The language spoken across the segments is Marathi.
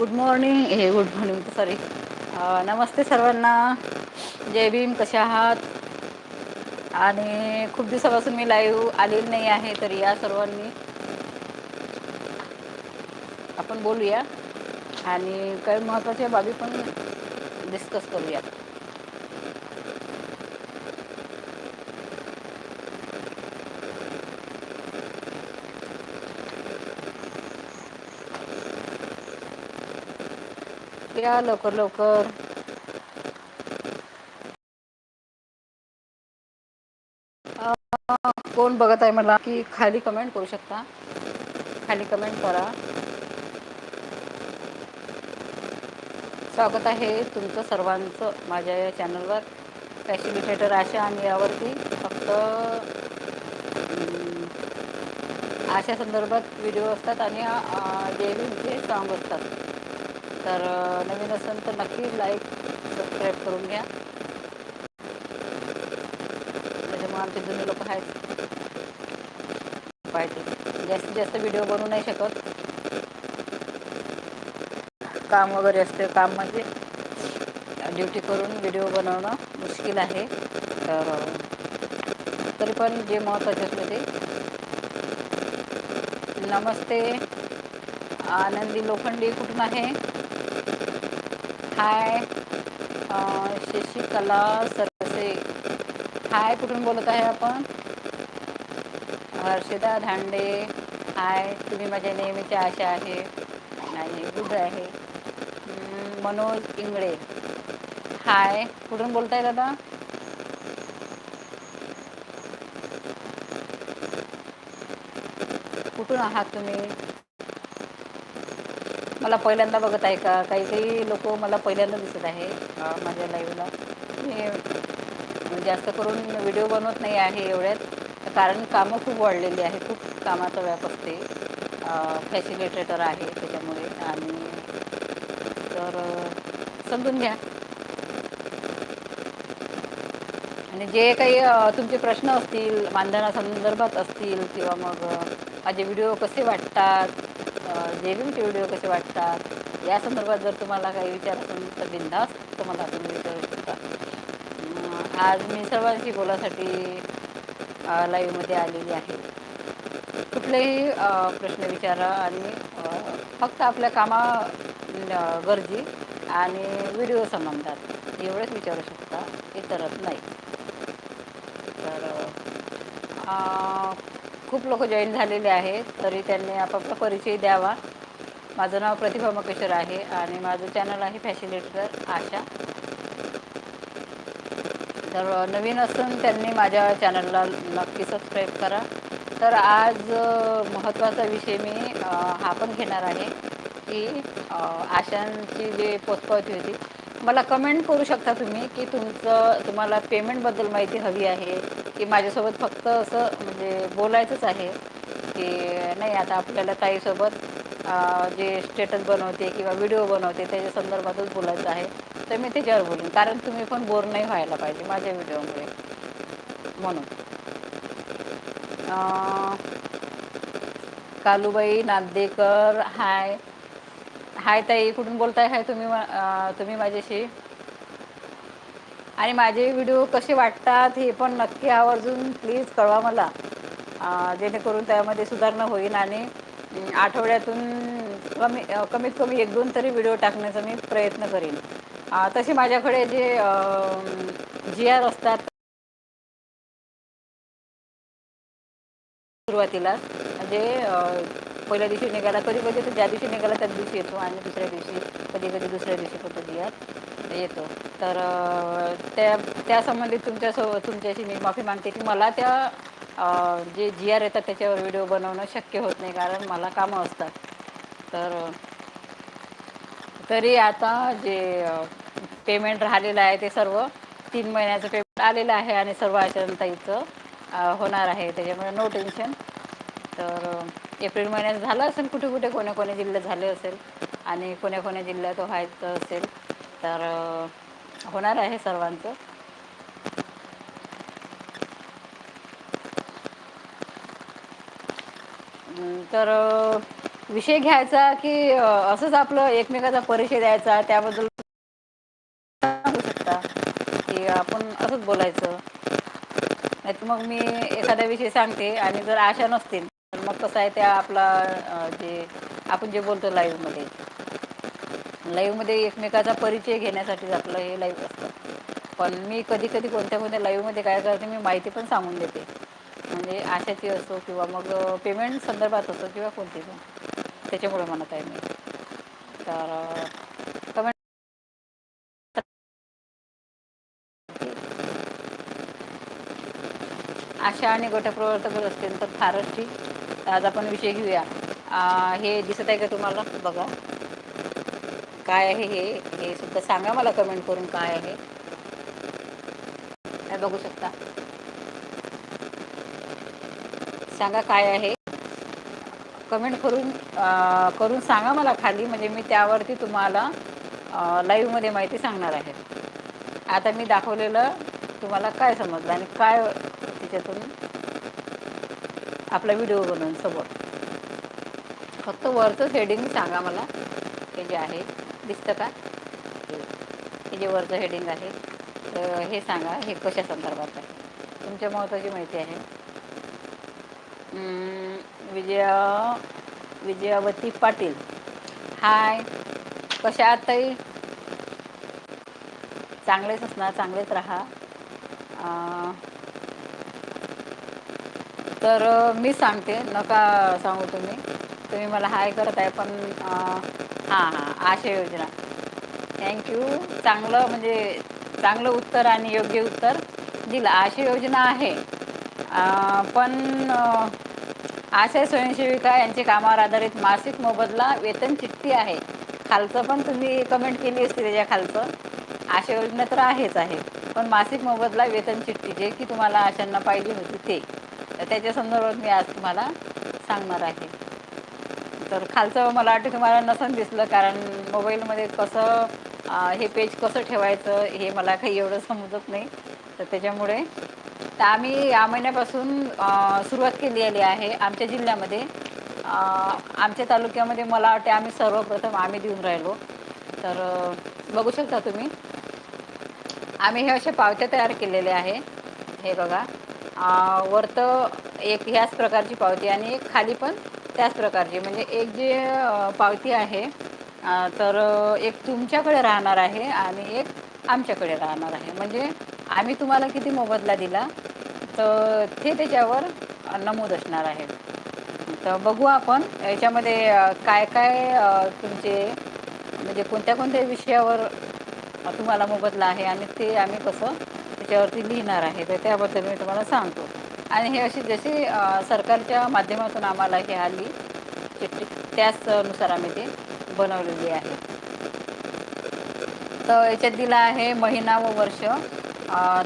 गुड मॉर्निंग हे गुड मॉर्निंग सॉरी. नमस्ते सर्वांना. जय भीम कसे आहात? आणि खूप दिवसापासून मी लाईव्ह आलेली नाही आहे तर या सर्वांनी आपण बोलूया. आणि काही महत्त्वाच्या बाबी पण डिस्कस करूयात. या लवकर लवकर. कोण बघत आहे मला की खाली कमेंट करू शकता? खाली कमेंट करा. स्वागत आहे तुमचं सर्वांचं माझ्या या चॅनलवर फॅसिलिटेटर आशा आणि यावरती फक्त आशा संदर्भात व्हिडिओ असतात आणि देवींचे सॉंग असतात. तर नवीन असेल तर नक्की लाईक सबस्क्राईब करून घ्या. त्याच्यामुळे आमचे जुने लोक आहेत. पाहिजे. जास्तीत जास्त व्हिडिओ बनवू नाही शकत. काम वगैरे असते काम म्हणजे ड्युटी करून व्हिडिओ बनवणं मुश्किल आहे. तर तरी पण जे महत्त्वाचे असले ते. नमस्ते. आनंदी लोखंडी कुठून आहे? हाय. शशिकला सरसे. हाय कुठून बोलत आहे आपण? हर्षदा धांडे. हाय तुम्ही माझ्या नेहमीच्या आशा आहे. आणि गुड आहे. मनोज इंगळे. हाय कुठून बोलताय दादा? कुठून आहात तुम्ही? मला पहिल्यांदा बघत आहे का? काही काही लोक मला पहिल्यांदा दिसत आहे माझ्या लाईव्हला मी जास्त करून व्हिडिओ बनवत नाही आहे एवढ्यात. कारण कामं खूप वाढलेली आहे खूप कामाचा व्याप असते. फॅसिलिटेटर आहे त्याच्यामुळे आणि तर समजून घ्या. आणि जे काही तुमचे प्रश्न असतील मानधनासंदर्भात असतील किंवा मग माझे व्हिडिओ कसे वाटतात जेविंगचे व्हिडिओ कसे वाटतात? या संदर्भात जर तुम्हाला काही विचार असेल तर बिंदास तुम्हाला तुम्ही विचारू शकता. आज मी सर्वांशी बोलासाठी लाईव्हमध्ये आलेली आहे. कुठलेही प्रश्न विचारा आणि फक्त आपल्या कामा गरजी आणि व्हिडिओ संबंधात एवढंच विचारू शकता इतरच नाही. तर खूप लोक जॉईन झालेले आहेत तरी त्यांनी आपापला परिचय द्यावा. माझं नाव प्रतिभा मकेश्वर आहे आणि माझं चॅनल आहे फॅसिलिटेटर आशा. तर नवीन असून त्यांनी माझ्या चॅनलला नक्की सबस्क्राईब करा. तर आज महत्त्वाचा विषय मी हा पण घेणार आहे की आशांची जी पोचपावती होती मला कमेंट करू शकता तुम्ही की तुमचं तुम्हाला पेमेंटबद्दल माहिती हवी आहे की माझ्यासोबत फक्त असं म्हणजे बोलायचंच आहे की नाही आता आपल्याला ताईसोबत जे स्टेटस बनवते किंवा व्हिडिओ बनवते त्याच्या संदर्भातच बोलायचं आहे. तर मी त्याच्यावर बोलेन. कारण तुम्ही पण बोर नाही व्हायला पाहिजे माझ्या व्हिडिओमुळे म्हणून. कालूबाई नांदेकर हाय हाय ताई कुठून बोलताय? हाय तुम्ही तुम्ही माझ्याशी. आणि माझे व्हिडिओ कसे वाटतात हे पण नक्की आवर्जून प्लीज कळवा मला. जेणेकरून त्यामध्ये सुधारणा होईल आणि आठवड्यातून कमी कमीत कमी एक दोन तरी व्हिडिओ टाकण्याचा मी प्रयत्न करेन. तसे माझ्याकडे जे जी आर असतात सुरुवातीला जे पहिल्या दिवशी निघाला कधी कधी तर ज्या दिवशी निघाला त्याच दिवशी येतो आणि दुसऱ्या दिवशी कधी कधी दुसऱ्या दिवशी पण कधी येतो. तर त्या त्या संबंधित तुमच्यासो तुमच्याशी मी माफी मागते की मला त्या जे जी आर येतात त्याच्यावर व्हिडिओ बनवणं शक्य होत नाही कारण मला कामं असतात. तर तरी आता जे पेमेंट राहिलेलं आहे ते सर्व तीन महिन्याचं पेमेंट आलेलं आहे आणि सर्व आचरणताईचं होणार आहे. त्याच्यामुळे नो टेन्शन तर एप्रिल महिन्यात झालं असेल कुठे कुठे कोण्या कोण्या जिल्ह्यात झाले असेल आणि कोण्या कोण्या जिल्ह्यात व्हायचं असेल तर होणार आहे सर्वांचं. तर विषय घ्यायचा की असंच आपलं एकमेकाचा परिचय द्यायचा त्याबद्दल सांगू शकता की आपण असंच बोलायचं. नाही तर मग मी एखादा विषय सांगते आणि जर आशा नसतील कसं आहे त्या आपला जे आपण जे बोलतो लाईव्हमध्ये लाईव्हमध्ये एकमेकाचा परिचय घेण्यासाठीच आपलं हे लाईव्ह असतं. पण मी कधी कधी कोणत्या कोणत्या लाईव्हमध्ये काय करते मी माहिती पण सांगून देते. म्हणजे आशाची असो किंवा मग पेमेंट संदर्भात असो किंवा कोणती पण. त्याच्यामुळे म्हणत आहे मी. तर कमेंट आशा आणि गटप्रवर्तक असतील तर फारच ठीक. आज आपण विषय घेऊया. हे दिसत आहे का तुम्हाला? बघा. काय आहे हे? हे सुद्धा सांगा मला कमेंट करून काय आहे. काय बघू शकता? सांगा काय आहे? कमेंट करून करून सांगा मला खाली. म्हणजे मी त्यावरती तुम्हाला लाईव्हमध्ये माहिती सांगणार आहे. आता मी दाखवलेलं तुम्हाला काय समजलं आणि काय त्याच्यातून आपला व्हिडिओ बनवून समोर. फक्त वरचं हेडिंग सांगा मला. हे जे आहे दिसतं का? हे जे वरचं हेडिंग आहे तर हे सांगा हे कशा संदर्भात आहे? तुमच्या महत्त्वाची माहिती आहे. विजया विजयावती पाटील. हाय. कशा आहात ताई? चांगलेच असणार चांगलेच राहा. तर मी सांगते. नका सांगू तुम्ही. तुम्ही मला हाय करत आहे पण हां हां आशय योजना. थँक्यू चांगलं म्हणजे चांगलं उत्तर आणि योग्य उत्तर. दिलं. आशय योजना आहे. पण आशय स्वयंसेविका यांचे कामावर आधारित मासिक मोबदला वेतन चिठ्ठी आहे. खालचं पण तुम्ही कमेंट केली असती त्याच्या खालचं. आशा योजना तर आहेच आहे. पण मासिक मोबदला वेतन चिठ्ठी जे की तुम्हाला आशांना पाहिजे होती ते. तर त्याच्या संदर्भात मी आज तुम्हाला सांगणार आहे. तर खालचं मला वाटतं तुम्हाला नसन दिसलं कारण मोबाईलमध्ये कसं हे पेज कसं ठेवायचं हे मला काही एवढं समजत नाही. तर त्याच्यामुळे तर आम्ही या महिन्यापासून सुरुवात केलेली आहे आमच्या जिल्ह्यामध्ये. आमच्या तालुक्यामध्ये मला वाटते आम्ही सर्वप्रथम आम्ही देऊन राहिलो. तर बघू शकता तुम्ही. आम्ही हे असे पावत्या तयार केलेले आहे. हे बघा. वरतं एक ह्याच प्रकारची पावती आणि एक खाली पण त्याच प्रकारची. म्हणजे एक जे पावती आहे तर एक तुमच्याकडे राहणार आहे आणि एक आमच्याकडे राहणार आहे. म्हणजे आम्ही तुम्हाला किती मोबदला दिला तर ते त्याच्यावर नमूद असणार आहे. तर बघू आपण याच्यामध्ये काय काय तुमचे म्हणजे कोणत्या कोणत्या विषयावर तुम्हाला मोबदला आहे आणि ते आम्ही कसं त्याच्यावरती लिहिणार आहे तर त्याबद्दल मी तुम्हाला सांगतो. आणि हे अशी जशी सरकारच्या माध्यमातून आम्हाला हे आली चिठ्ठी त्याचनुसार आम्ही ते बनवलेली आहे. तर याच्यात दिला आहे महिना व वर्ष.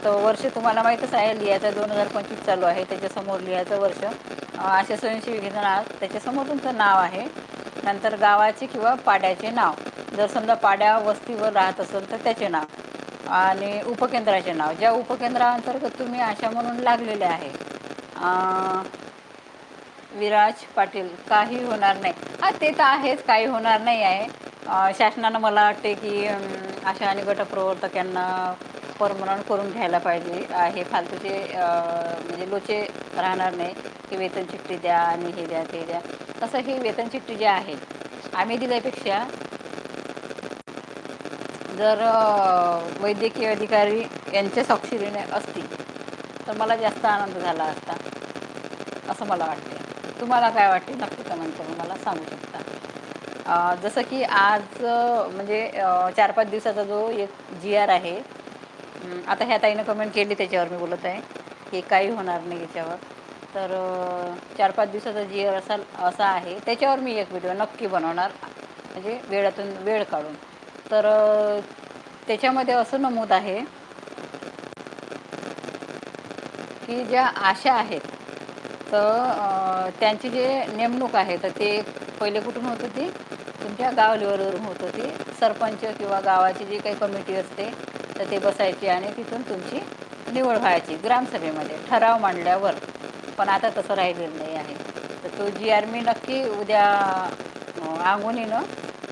तर वर्ष तुम्हाला माहीतच आहे लिहायचं दोन हजार पंचवीस चालू आहे त्याच्यासमोर लिहायचं वर्ष. असे अशा स्वयंसेविकेचं नाव त्याच्यासमोर तुमचं नाव आहे. नंतर गावाचे किंवा पाड्याचे नाव. जर समजा पाड्या वस्तीवर राहत असेल तर त्याचे नाव. आणि उपकेंद्राचे नाव. ज्या उपकेंद्राअंतर्गत तुम्ही आशा म्हणून लागलेले आहे. विराज पाटील काही होणार नाही. हा ते तर आहेच काही होणार नाही आहे. शासनानं मला वाटते की आशा आणि गटप्रवर्तक यांना परमनंट करून घ्यायला पाहिजे. हे फालतूचे म्हणजे लोचे राहणार नाही की वेतन चिठ्ठी द्या आणि हे द्या ते द्या. तसं ही वेतन चिठ्ठी जी आहे आम्ही दिल्यापेक्षा जर वैद्यकीय अधिकारी यांच्या साक्षरीने असतील तर मला जास्त आनंद झाला असता असं मला वाटते तुम्हाला काय वाटते नक्की कमेंट करून मला सांगू शकता. जसं की आज म्हणजे चार पाच दिवसाचा जो एक जी आर आहे आता ह्या ताईनं कमेंट केली त्याच्यावर मी बोलत आहे की काही होणार नाही याच्यावर. तर चार पाच दिवसाचा जी आर असा असा आहे त्याच्यावर मी एक व्हिडिओ नक्की बनवणार म्हणजे वेळातून वेळ काढून. तर त्याच्यामध्ये असं नमूद आहे की ज्या आशा आहेत तर त्यांची जे नेमणूक आहे तर ते पहिले कुठून होत होती? तुमच्या गाव लेवलवरून होत होती. सरपंच किंवा गावाची जी काही कमिटी असते तर ते बसायची आणि तिथून तुमची निवड व्हायची ग्रामसभेमध्ये. ठराव मांडल्यावर. पण आता तसं राहिलेलं नाही आहे. तर तो जी आर मी नक्की उद्या अंगुनीनं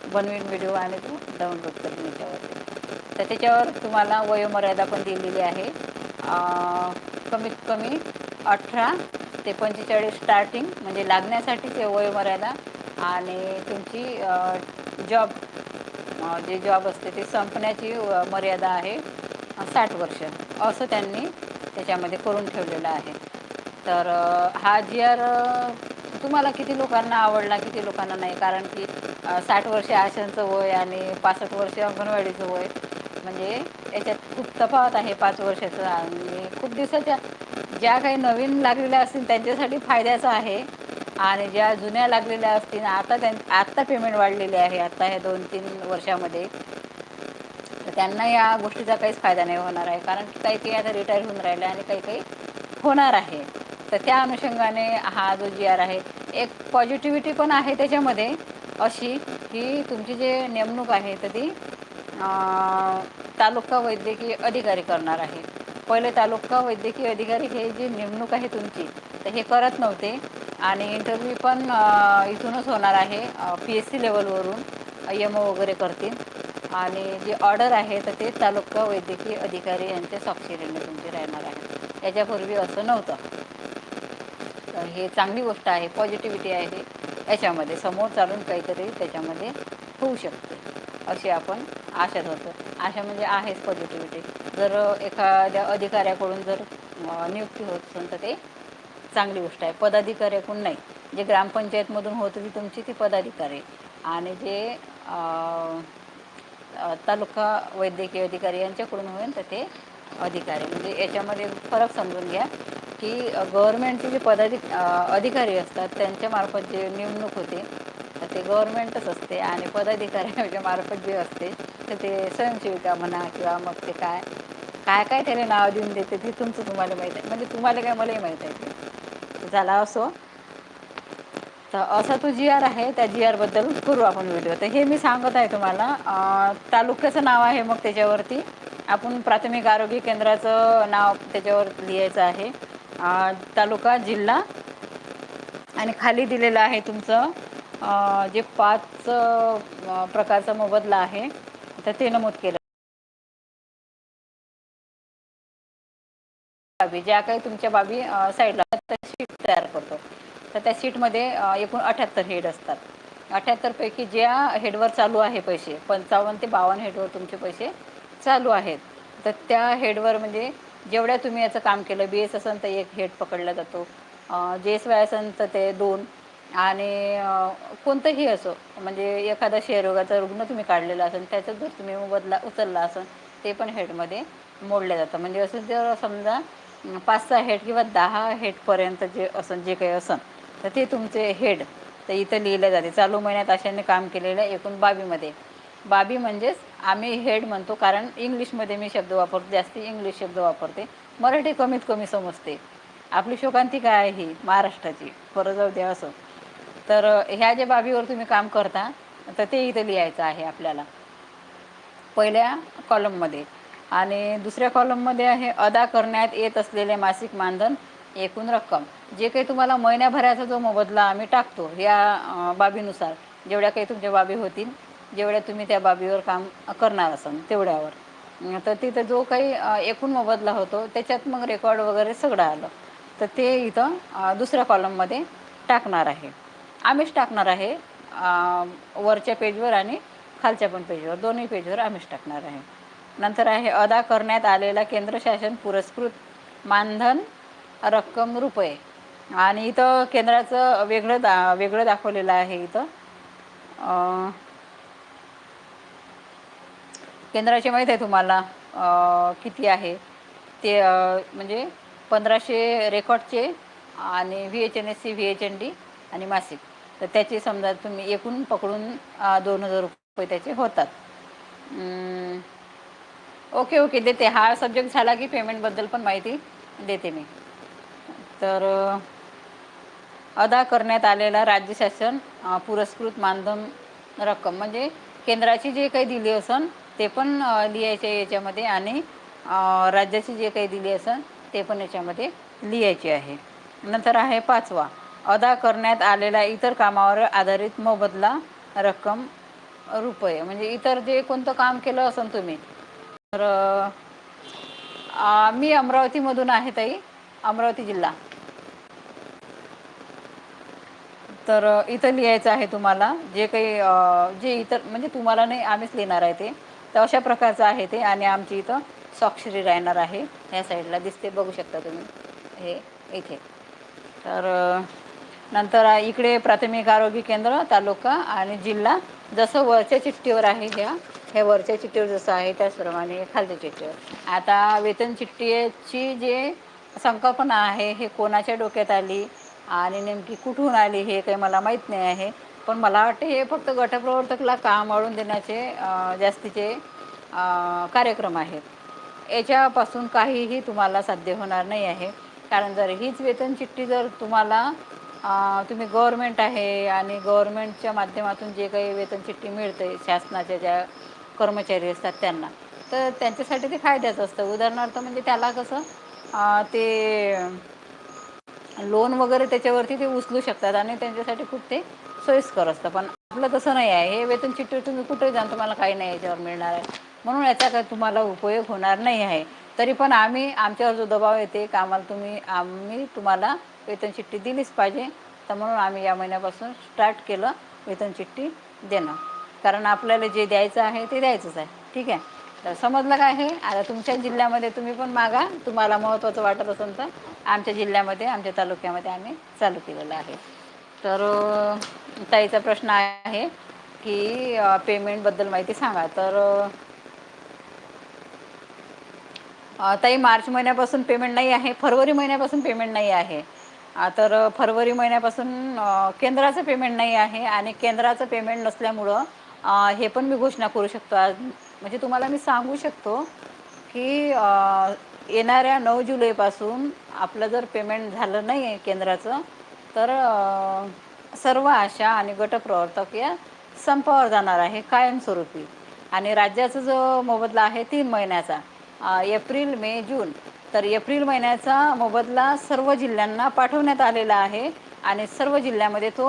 बनवीन व्हिडिओ आणि तो डाउनलोड करून याच्यावरती तर त्याच्यावर तुम्हाला वयोमर्यादा पण दिलेली आहे. कमीत कमी अठरा ते पंचेचाळीस स्टार्टिंग म्हणजे लागण्यासाठीचे वयोमर्यादा आणि तुमची जॉब जे जॉब असते ते संपण्याची मर्यादा आहे साठ वर्ष. असं त्यांनी त्याच्यामध्ये करून ठेवलेलं आहे. तर हा जी आर तुम्हाला किती लोकांना आवडला किती लोकांना नाही? कारण की साठ वर्ष आशांचं वय आणि पासष्ट वर्ष अंगणवाडीचं वय. म्हणजे याच्यात खूप तफावत आहे पाच वर्षाचं. आणि खूप दिवसाच्या ज्या काही नवीन लागलेल्या असतील त्यांच्यासाठी फायद्याचं आहे. आणि ज्या जुन्या लागलेल्या असतील आता त्यां आत्ता पेमेंट वाढलेली आहे. आत्ता ह्या दोन तीन वर्षामध्ये. तर त्यांना या गोष्टीचा काहीच फायदा नाही होणार आहे. कारण काही काही आता रिटायर होऊन राहिले आणि काही काही होणार आहे. तर त्या अनुषंगाने हा जो जी आर आहे एक पॉझिटिव्हिटी पण आहे त्याच्यामध्ये. अशी की तुमची जे नेमणूक आहे तर ती तालुका वैद्यकीय अधिकारी करणार आहे. पहिले तालुका वैद्यकीय अधिकारी हे जी नेमणूक आहे तुमची तर हे करत नव्हते. आणि इंटरव्ह्यू पण इथूनच होणार आहे पी एस सी लेवलवरून एम ओ वगैरे करतील. आणि जे ऑर्डर आहे तर ते तालुका वैद्यकीय अधिकारी यांच्या स्वाक्षरीने तुमचे राहणार आहे. याच्यापूर्वी असं नव्हतं. तर हे चांगली गोष्ट आहे पॉझिटिव्हिटी आहे. याच्यामध्ये समोर चालून काहीतरी त्याच्यामध्ये होऊ शकते अशी आपण आशा धरतो. आशा म्हणजे आहेच पॉझिटिव्हिटी जर एखाद्या अधिकाऱ्याकडून जर नियुक्ती होत असेल तर ते चांगली गोष्ट आहे. पदाधिकाऱ्याकडून नाही. जे ग्रामपंचायतमधून होत होती तुमची ती पदाधिकारी. आणि जे तालुका वैद्यकीय अधिकारी यांच्याकडून होईल तर ते अधिकारी. म्हणजे याच्यामध्ये फरक समजून घ्या. की गव्हर्नमेंटचे जे पदाधिक अधिकारी असतात त्यांच्यामार्फत जे नेमणूक होते तर ते गव्हर्नमेंटच असते आणि पदाधिकाऱ्यांच्या म्हणजे मार्फत जे असते तर ते स्वयंसेविका म्हणा किंवा मग ते काय काय काय त्याला नाव देऊन देते ते तुमचं तुम्हाला माहीत आहे. म्हणजे तुम्हाला काय मलाही माहीत आहे ते. झाला असो. तर असा तो जी आर आहे त्या जी आरबद्दल करू आपण व्हिडिओ तर हे मी सांगत आहे तुम्हाला. तालुक्याचं नाव आहे मग त्याच्यावरती. आपण प्राथमिक आरोग्य केंद्राचं नाव त्याच्यावर लिहायचं आहे. तालुका जिल्हा. आणि खाली दिलेलं आहे तुमचं जे पाच प्रकारचा मोबदला आहे तर ते नमूद केलं. बाबी ज्या काही तुमच्या बाबी साईडला त्या शीट तयार करतो. तर त्या शीटमध्ये एकूण अठ्याहत्तर हेड असतात. अठ्याहत्तरपैकी ज्या हेडवर चालू आहे पैसे पंचावन्न ते बावन्न हेडवर तुमचे पैसे चालू आहेत. तर त्या हेडवर म्हणजे जेवढ्या तुम्ही याचं काम केलं बी एस असेल तर एक हेड पकडला जातो जे एस वाय असेल तर ते दोन आणि कोणतंही असो म्हणजे एखादा क्षयरोगाचा रुग्ण तुम्ही काढलेला असेल त्याचा जर तुम्ही बदला उचलला असेल ते पण हेडमध्ये मोडलं जातं. म्हणजे असं जर समजा पाच सहा हेड किंवा दहा हेडपर्यंत जे असन जे काही असन तर ते तुमचे हेड तर इथं लिहिलं जाते. चालू महिन्यात अशाने काम केलेलं एकूण बावीमध्ये. बाबी म्हणजेच आम्ही हेड म्हणतो कारण इंग्लिशमध्ये मी शब्द वापरते जास्ती इंग्लिश शब्द वापरते. मराठी कमीत कमी समजते. आपली शोकांती काय आहे ही? महाराष्ट्राची. परत जाऊ द्या असं. तर ह्या ज्या बाबीवर तुम्ही काम करता तर ते इथं लिहायचं आहे आपल्याला. पहिल्या कॉलममध्ये आणि दुसऱ्या कॉलममध्ये आहे अदा करण्यात येत असलेले मासिक मानधन एकूण रक्कम. जे काही तुम्हाला महिन्याभराचा जो मोबदला आम्ही टाकतो या बाबीनुसार जेवढ्या काही तुमच्या बाबी होतील जेवढ्या तुम्ही त्या बाबीवर काम करणार असाल तेवढ्यावर. तर तिथं जो काही एकूण मोबदला होतो त्याच्यात मग रेकॉर्ड वगैरे सगळं आलं. तर ते इथं दुसऱ्या कॉलममध्ये टाकणार आहे. आम्हीच टाकणार आहे वरच्या पेजवर आणि खालच्या पण पेजवर दोन्ही पेजवर आम्हीच टाकणार आहे. नंतर आहे अदा करण्यात आलेला केंद्र शासन पुरस्कृत मानधन रक्कम रुपये. आणि इथं केंद्राचं वेगळं दा वेगळं दाखवलेलं आहे इथं. केंद्राचे माहीत आहे तुम्हाला किती आहे? ते म्हणजे पंधराशे रेकॉर्डचे आणि V H N S C V H N D आणि मासिक. तर त्याचे समजा तुम्ही एकूण पकडून दोन हजार रुपये त्याचे होतात. ओके ओके देते. हा सब्जेक्ट झाला की पेमेंटबद्दल पण माहिती देते मी. तर अदा करण्यात आलेला राज्य शासन पुरस्कृत मानधन रक्कम म्हणजे केंद्राची जे काही दिली असन ते पण लिहायचे याच्यामध्ये आणि अ, राज्याची जे काही दिली असेल ते पण याच्यामध्ये लिहायचे आहे. नंतर आहे पाचवा. अदा करण्यात आलेला इतर कामावर आधारित मोबदला रक्कम रुपये. म्हणजे इतर जे कोणतं काम केलं असेल तुम्ही तर मी अमरावतीमधून आहे ताई अमरावती जिल्हा. तर इथं लिहायचं आहे तुम्हाला जे काही जे इतर म्हणजे तुम्हाला नाही आम्हीच लिहिणार आहे ते. तर अशा प्रकारचं आहे ते. आणि आमची इथं स्वाक्षरी राहणार आहे. ह्या साईडला दिसते बघू शकता तुम्ही. हे इथे. तर नंतर इकडे प्राथमिक आरोग्य केंद्र तालुका आणि जिल्हा. जसं वरच्या चिठ्ठीवर आहे ह्या ह्या वरच्या चिठ्ठीवर जसं आहे त्याचप्रमाणे खालच्या चिठ्ठीवर. आता वेतन चिठ्ठीची जे संकल्पना आहे हे कोणाच्या डोक्यात आली आणि नेमकी कुठून आली हे काही मला माहीत नाही आहे. पण मला वाटते हे फक्त गटप्रवर्तकला काम आणून देण्याचे जास्तीचे कार्यक्रम आहेत. याच्यापासून काहीही तुम्हाला साध्य होणार नाही आहे. कारण जर हीच वेतन चिठ्ठी जर तुम्हाला तुम्ही गव्हर्मेंट आहे आणि गव्हर्मेंटच्या माध्यमातून जे काही वेतन चिठ्ठी मिळते शासनाच्या ज्या कर्मचारी असतात त्यांना तर त्यांच्यासाठी ते फायद्याचं असतं. उदाहरणार्थ म्हणजे त्याला कसं ते लोन वगैरे त्याच्यावरती ते उचलू शकतात आणि त्यांच्यासाठी खूप ते सोयीस्कर असतं पण आपलं तसं नाही आहे. हे वेतन चिठ्ठी तुम्ही कुठे जाण तुम्हाला काही नाही याच्यावर मिळणार आहे. म्हणून याचा काय तुम्हाला उपयोग होणार नाही आहे. तरी पण आम्ही आमच्यावर जो दबाव येते कामाला आम्हाला तुम्ही आम्ही तुम्हाला वेतन चिठ्ठी दिलीच पाहिजे. तर म्हणून आम्ही या महिन्यापासून स्टार्ट केलं वेतन चिठ्ठी देणं. कारण आपल्याला जे द्यायचं आहे ते द्यायचंच आहे. ठीक आहे? तर समजलं काय हे? आता तुमच्या जिल्ह्यामध्ये तुम्ही पण मागा. तुम्हाला महत्त्वाचं वाटत असेल तर आमच्या जिल्ह्यामध्ये आमच्या तालुक्यामध्ये आम्ही चालू केलेलं आहे. तर ताईचा प्रश्न आहे की पेमेंटबद्दल माहिती सांगा. तर ताई मार्च महिन्यापासून पेमेंट नाही आहे फरवरी महिन्यापासून पेमेंट नाही आहे. तर फरवरी महिन्यापासून केंद्राचं पेमेंट नाही आहे आणि केंद्राचं पेमेंट नसल्यामुळं हे पण मी घोषणा करू शकतो. आज म्हणजे तुम्हाला मी सांगू शकतो की येणाऱ्या नऊ जुलैपासून आपलं जर पेमेंट झालं नाही आहे केंद्राचं तर सर्व आशा आणि गटप्रवर्तक या संपावर जाणार आहे कायमस्वरूपी. आणि राज्याचा जो मोबदला आहे तीन महिन्याचा एप्रिल मे जून. तर एप्रिल महिन्याचा मोबदला सर्व जिल्ह्यांना पाठवण्यात आलेला आहे आणि सर्व जिल्ह्यामध्ये तो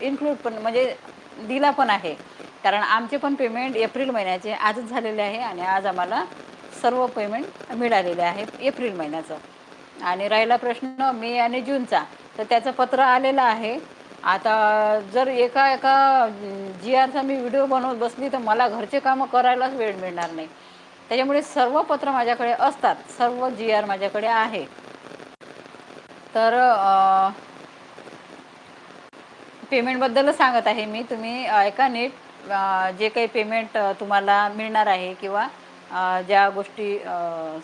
इन्क्लूड पण म्हणजे दिला पण आहे. कारण आमचे पण पेमेंट एप्रिल महिन्याचे आजच झालेले आहे आणि आज आम्हाला सर्व पेमेंट मिळालेले आहे एप्रिल महिन्याचं. आणि राहिला प्रश्न मे आणि जूनचा. तर त्याचं पत्र आलेलं आहे. आता जर एका एका जी आरचा मी व्हिडिओ बनवत बसली तर मला घरचे कामं करायलाच वेळ मिळणार नाही. त्याच्यामुळे सर्व पत्र माझ्याकडे असतात. सर्व जी आर माझ्याकडे आहे. तर पेमेंटबद्दलच सांगत आहे मी. तुम्ही ऐका नीट जे काही पेमेंट तुम्हाला मिळणार आहे किंवा ज्या गोष्टी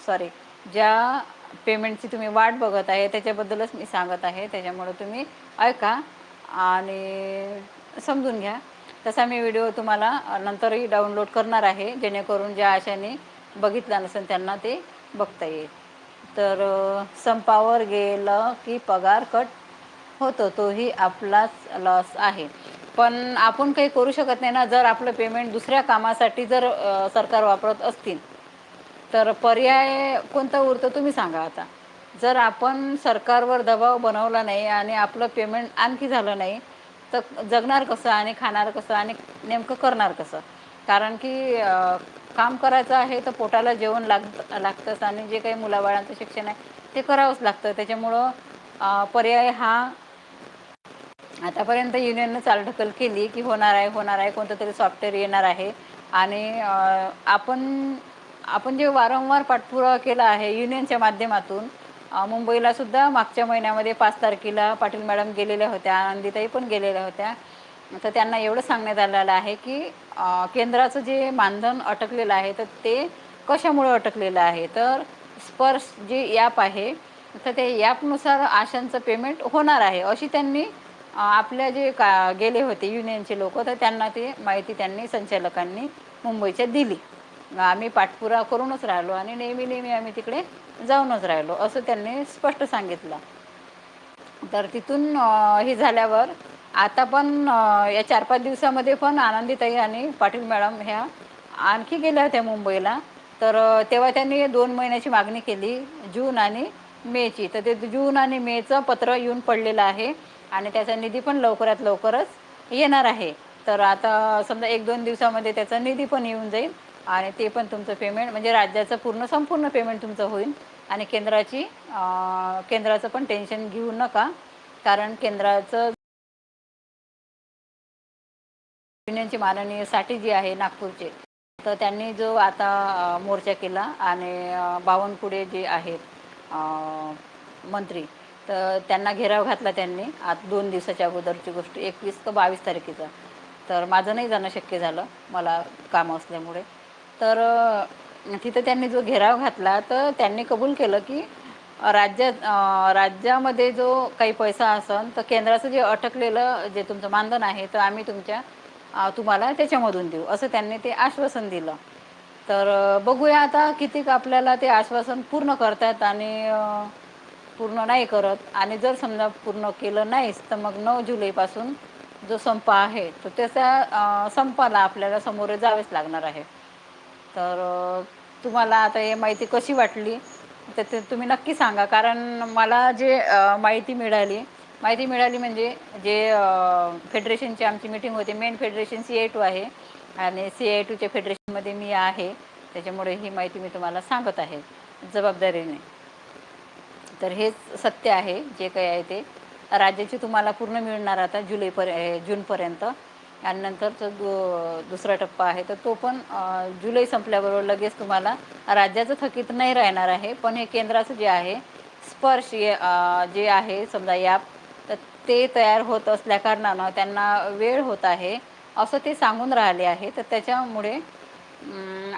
सॉरी ज्या पेमेंटची तुम्ही वाट बघत आहे त्याच्याबद्दलच मी सांगत आहे. त्याच्यामुळं तुम्ही ऐका आणि समजून घ्या. तसा मी व्हिडिओ तुम्हाला नंतरही डाउनलोड करणार आहे जेणेकरून ज्या आशाने बघितला नसेल त्यांना ते बघता येईल. तर संपावर गेलं की पगार कट होतो तोही आपलाच लॉस आहे. पण आपण काही करू शकत नाही ना जर आपलं पेमेंट दुसऱ्या कामासाठी जर सरकार वापरत असतील तर पर्याय कोणता उरतं तुम्ही सांगा आता. जर आपण सरकारवर दबाव बनवला नाही आणि आपलं पेमेंट आणखी झालं नाही तर जगणार कसं आणि खाणार कसं आणि नेमकं करणार कसं? कारण की काम करायचं आहे तर पोटाला जेवण लाग लागतंच आणि जे काही मुलाबाळांचं शिक्षण आहे ते करावंच लागतं. त्याच्यामुळं पर्याय हा आतापर्यंत युनियननं चालढकल केली की होणार आहे होणार आहे कोणतं तरी सॉफ्टवेअर येणार आहे आणि आपण आपण जे वारंवार पाठपुरावा केला आहे युनियनच्या माध्यमातून मुंबईला सुद्धा मागच्या महिन्यामध्ये पाच तारखेला पाटील मॅडम गेलेल्या होत्या आनंदीताई पण गेलेल्या होत्या. तर त्यांना एवढं सांगण्यात आलेलं आहे की केंद्राचं जे मानधन अटकलेलं आहे तर ते कशामुळं अटकलेलं आहे? तर स्पर्श जे ॲप आहे तर ते ॲपनुसार आशांचं पेमेंट होणार आहे अशी त्यांनी आपल्या जे का गेले होते युनियनचे लोक तर त्यांना ते माहिती त्यांनी संचालकांनी मुंबईच्या दिली. आम्ही पाठपुरा करूनच राहिलो आणि नेहमी नेहमी आम्ही तिकडे जाऊनच राहिलो असं त्यांनी स्पष्ट सांगितलं. तर तिथून हे झाल्यावर आता पण या चार पाच दिवसामध्ये पण आनंदीताई आणि पाटील मॅडम ह्या आणखी गेल्या होत्या मुंबईला. तर तेव्हा त्यांनी दोन महिन्याची मागणी केली जून आणि मेची. तर ते जून आणि मेचं पत्र येऊन पडलेलं आहे आणि त्याचा निधी पण लवकरात लवकरच येणार आहे. तर आता समजा एक दोन दिवसामध्ये त्याचा निधी पण येऊन जाईल. आणि ते पण तुमचं पेमेंट म्हणजे राज्याचं पूर्ण संपूर्ण पेमेंट तुमचं होईल. आणि केंद्राची केंद्राचं पण टेन्शन घेऊ नका. कारण केंद्राचं युनियनचे माननीयसाठी जे आहे नागपूरचे तर त्यांनी जो आता मोर्चा केला आणि अ, बावनकुळे जे आहेत मंत्री तर त्यांना घेराव घातला त्यांनी. आज दोन दिवसाच्या अगोदरची गोष्ट एकवीस तर बावीस तारखेचा. तर माझं नाही जाणं शक्य झालं मला काम असल्यामुळे. तर तिथं त्यांनी जो घेराव घातला तर त्यांनी कबूल केलं की राज्यात राज्यामध्ये जो काही पैसा असन तर केंद्राचं जे अटकलेलं जे तुमचं मानधन आहे तर आम्ही तुमच्या तुम्हाला त्याच्यामधून देऊ असं त्यांनी ते आश्वासन दिलं. तर बघूया आता किती आपल्याला ते आश्वासन पूर्ण करतात आणि पूर्ण नाही करत. आणि जर समजा पूर्ण केलं नाहीच तर मग नऊ जुलैपासून जो संप आहे तो त्याच्या संपाला आपल्याला समोर जावेच लागणार आहे. तर तुम्हाला आता हे माहिती कशी वाटली तर ते तुम्ही नक्की सांगा. कारण मला जे माहिती मिळाली माहिती मिळाली म्हणजे जे फेडरेशनची आमची मीटिंग होती main federation C I two आहे आणि सी आय टूच्या फेडरेशनमध्ये मी आहे. त्याच्यामुळे ही माहिती मी तुम्हाला सांगत आहे जबाबदारीने. तर हेच सत्य आहे जे काही आहे ते. राज्याची तुम्हाला पूर्ण मिळणार आता जुलैपर्यंत जूनपर्यंत. आणि नंतरचा दु दुसरा टप्पा आहे. तर तो पण जुलै संपल्याबरोबर लगेच तुम्हाला राज्याचं थकीत नाही राहणार आहे. पण हे केंद्राचं जे आहे स्पर्श जे आहे समजा याप तर ते तयार होत असल्याकारणानं त्यांना वेळ होत आहे. असं ते सांगून राहिले आहे. तर त्याच्यामुळे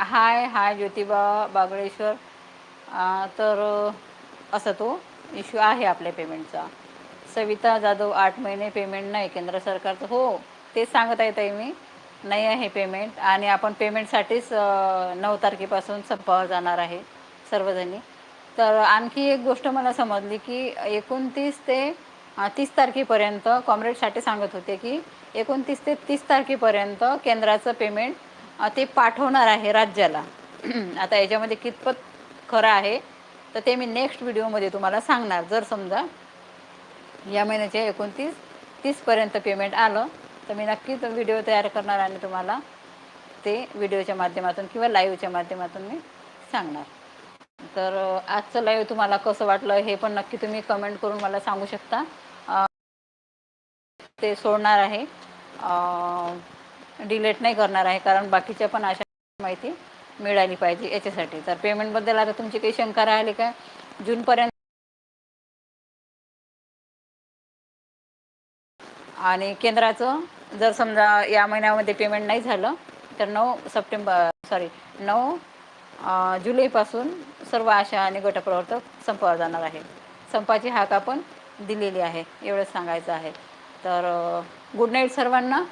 हाय हाय ज्योतिबा बागळेश्वर तर असा तो इश्यू आहे आपल्या पेमेंटचा सविता जाधव आठ महिने पेमेंट नाही. केंद्र सरकारचं हो. ते सांगत आहे ताई मी. नाही आहे पेमेंट आणि आपण पेमेंटसाठीच नऊ तारखेपासून संपावर जाणार आहे सर्वजणी. तर आणखी एक गोष्ट मला समजली की एकोणतीस ते तीस तारखेपर्यंत कॉम्रेडसाठी सांगत होते की एकोणतीस ते तीस तारखेपर्यंत केंद्राचं पेमेंट ते पाठवणार आहे राज्याला. आता याच्यामध्ये कितपत खरं आहे तर ते मी नेक्स्ट व्हिडिओमध्ये तुम्हाला सांगणार. जर समजा या महिन्याच्या एकोणतीस तीसपर्यंत पेमेंट आलं तर मी नक्कीच व्हिडिओ तयार करणार आणि तुम्हाला ते व्हिडिओच्या माध्यमातून किंवा लाईव्हच्या माध्यमातून मी सांगणार. तर आजचं लाईव्ह तुम्हाला कसं वाटलं हे पण नक्की तुम्ही कमेंट करून मला सांगू शकता. ते सोडणार आहे. डिलेट नाही करणार आहे कारण बाकीच्या पण अशा माहिती मिळाली पाहिजे याच्यासाठी. तर पेमेंटबद्दल आता तुमची काही शंका राहिली का? जूनपर्यंत आणि केंद्राचं जर समजा या महिन्यामध्ये पेमेंट नाही झालं तर नऊ सप्टेंबर सॉरी नऊ जुलैपासून सर्व आशा आणि गटप्रवर्तक संपवा जाणार आहे. संपाची हाक आपण दिलेली आहे एवढंच सांगायचं आहे. तर गुड नाईट सर्वांना.